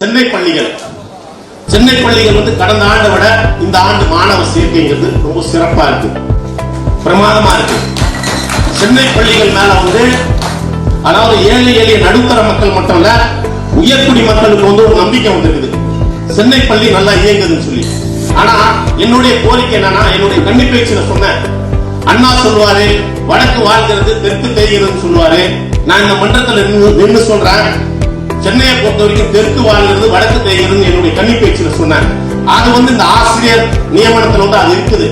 சென்னை பள்ளிகள். சென்னை பள்ளிகள் வந்து கடந்த ஆண்டை விட இந்த ஆண்டு மாணவ சேர்க்கைங்கிறது ரொம்ப சிறப்பா இருக்கு. பிரமாதமா இருக்கு. சென்னை பள்ளிகள் மேல வந்து அதாவது ஏழை எளிய நடுத்தர மக்கள் மட்டும் இல்ல உயர்குடி மக்களுக்கு வந்து ஒரு நம்பிக்கை வந்திருக்குது. சென்னை பள்ளி நல்லா இயங்குதுன்னு சொல்லி. ஆனா என்னுடைய கோரிக்கை என்னன்னா என்னுடைய கன்னி பேச்சுல சொன்னேன். அண்ணா சொல்லுவாரு வடக்கு வாழ்கிறது தெற்கு தெரிகிறதுன்னு சொல்லுவாரு. நான் இந்த மன்றத்துல நின்று சொல்றேன். சென்னையை பொறுத்த வரைக்கும் தெற்கு வாயிலிருந்து வடக்கு தெரிகிறது என்னுடைய கன்னி பேச்சுல சொன்னாங்க. அது வந்து இந்த ஆசிரியர் நியமனத்துல வந்து அது இருக்குது.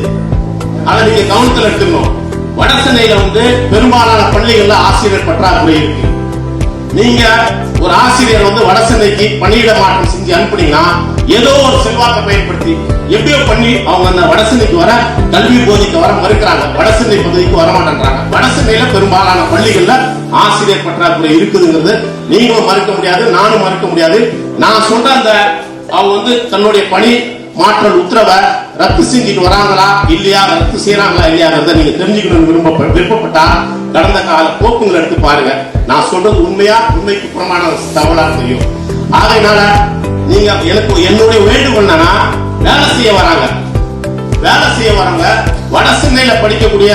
அதை நீங்க கவனத்துல எடுத்துக்கணும். வட சென்னையில வந்து பெரும்பாலான பள்ளிகள்ல ஆசிரியர் பற்றாக்குறை இருக்கு. நீங்க ஒரு ஆசிரியர் வந்து வட சென்னைக்கு பணியிட மாற்றம் செஞ்சு அனுப்புனீங்கன்னா ஏதோ ஒரு செல்வாக்கை பயன்படுத்தி எப்படியோ பண்ணி அவங்க அந்த வட வர கல்வி போதிக்க வர மறுக்கிறாங்க. வட பகுதிக்கு வர மாட்டேன்றாங்க வட பெரும்பாலான பள்ளிகள்ல ஆசிரியர் பற்றாக்குறை இருக்குதுங்கிறது நீங்களும் மறுக்க முடியாது நானும் மறுக்க முடியாது. நான் சொல்ற அந்த அவங்க வந்து தன்னுடைய பணி மாற்றல் உத்தரவை ரத்து செஞ்சுட்டு வராங்களா இல்லையா ரத்து செய்யறாங்களா இல்லையாங்கிறத நீங்க தெரிஞ்சுக்கணும்னு விரும்ப விருப்பப்பட்டா கடந்த கால போக்குங்களை எடுத்து பாருங்க. நான் சொல்றது உண்மையா? உண்மைக்கு புறமான தவறா தெரியும். ஆகையினால நீங்க எனக்கு என்னுடைய வேண்டுகோள் என்னன்னா வேலை செய்ய வராங்க. வேலை செய்ய வராங்க. வட சென்னையில படிக்கக்கூடிய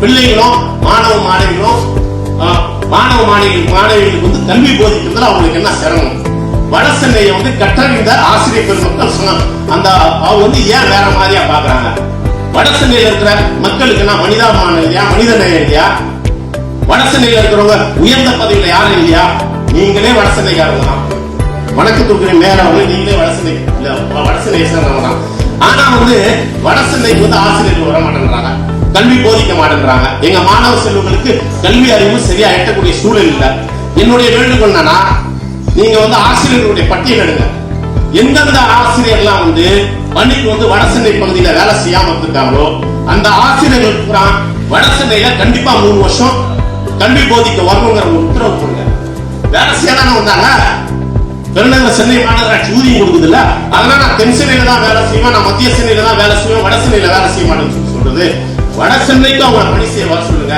பிள்ளைகளும் மாணவ மாணவிகளும் ஆஹ், மாணவ மாணவிகள் மாணவிகளுக்கு வந்து கல்வி போதிக்கிறதுல அவங்களுக்கு என்ன சிரமம்? வட சென்னையை வந்து கற்றறிந்த ஆசிரியர் பெருமக்கள் சொன்னாங்க. அந்த அவங்க வந்து ஏன் வேற மாதிரியா பாக்குறாங்க? வட சென்னையில இருக்கிற மக்களுக்கு என்ன மனிதாபிமானம் இல்லையா? மனித நேயம் இல்லையா? வட சென்னையில இருக்கிறவங்க உயர்ந்த பதவியில யாரும் இல்லையா? நீங்களே வட சென்னைக்காரங்க தான். வணக்கத்துக்கு மேல வந்து நீங்களே வட இல்ல வட தான். ஆனா வந்து வட வந்து ஆசிரியர்கள் வர மாட்டேன்றாங்க. கல்வி போதிக்க மாட்டேன்றாங்க. எங்க மாணவ செல்வங்களுக்கு கல்வி அறிவு சரியா எட்டக்கூடிய சூழல் இல்ல. என்னுடைய வேண்டுகோள் என்னன்னா நீங்க வந்து ஆசிரியர்களுடைய பட்டியல் எடுங்க. எந்தெந்த ஆசிரியர்லாம் வந்து பணிக்கு வந்து வடசென்னை பகுதியில வேலை செய்யாம இருந்திருக்காங்களோ அந்த ஆசிரியர்கள் பூரா வட கண்டிப்பா மூணு வருஷம் கல்வி போதிக்க வரணுங்கிற ஒரு சென்னை மாநகராட்சி ஊதியம் கொடுக்குது இல்ல அதனால நான் தென் சென்னையில தான் வேலை செய்வேன் நான் மத்திய சென்னையில தான் வேலை செய்வேன் வட சென்னையில வேலை செய்ய மாட்டேன்னு சொல்லி சொல்றது. வட சென்னைக்கு அவங்க பணி செய்ய வர சொல்லுங்க.